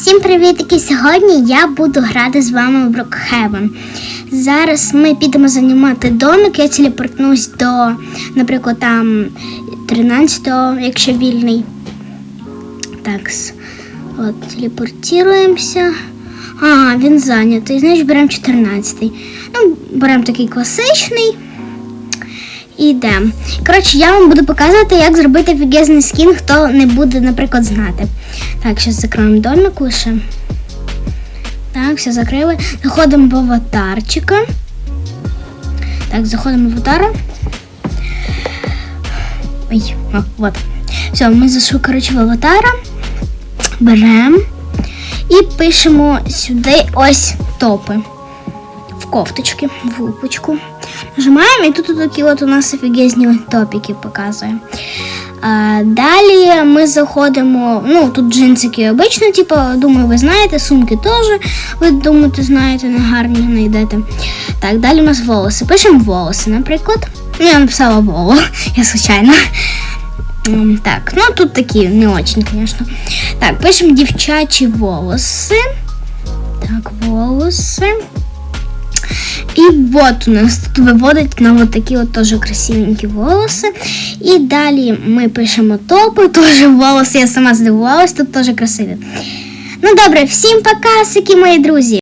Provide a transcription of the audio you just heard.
Всім привітки! Сьогодні я буду грати з вами в Брокхевен. Зараз ми підемо займати домик. Я телепортнусь до, наприклад, там 13-го, якщо вільний. Так, от, телепортуємося. А, він зайнятий. Значить, беремо 14-й. Ну, беремо такий класичний. І йдемо. Коротше, я вам буду показувати, як зробити офігезний скін, хто не буде, наприклад, знати. Так, зараз закроємо домик лише. Так, все закрили. Заходимо в аватарчика. Так, заходимо в аватара. Ой, о, вот. Все, ми зайшли, коротше, в аватара. Беремо і пишемо сюди ось топи. В кофточки, в лупочку. Нажимаємо, і тут такі от у нас офігезні топіки показує. А, далі ми заходимо. Ну, тут джинсики обично, типу, думаю, ви знаєте, сумки теж. Ви думаєте, знаєте, не гарні знайдете. Так, далі у нас волоси. Пишемо волоси, наприклад. Ну, я написала воло, я случайно. М, Так, ну тут такі не очень, звісно. Так, пишемо дівчачі волоси. Так, волоси. І от у нас тут виводить нам от такі от теж красивенькі волоси. І далі ми пишемо топи, теж волоси. Я сама здивувалась, тут теж красиві. Ну добре, всім пока, сики, мої друзі.